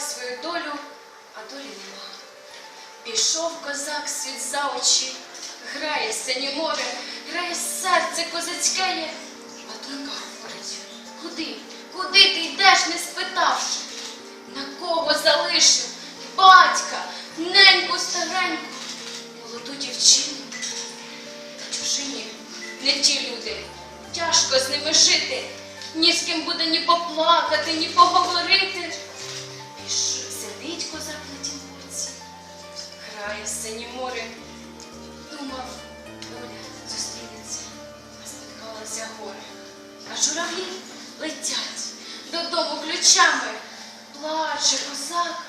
свою долю, а долі нема. Пішов козак світ за очі, грає синє море, грає серце козацьке, а донька говорить, куди, куди ти йдеш, не спитавши, на кого залишив батька, неньку стареньку, молоду дівчину. Та чужині не ті люди, тяжко з ними жити, ні з ким буде ні поплакати, ні поговорити. Синє море, думав, доля зустрінеться, а спіткалося горе. А журавлі летять додому ключами, плаче козак,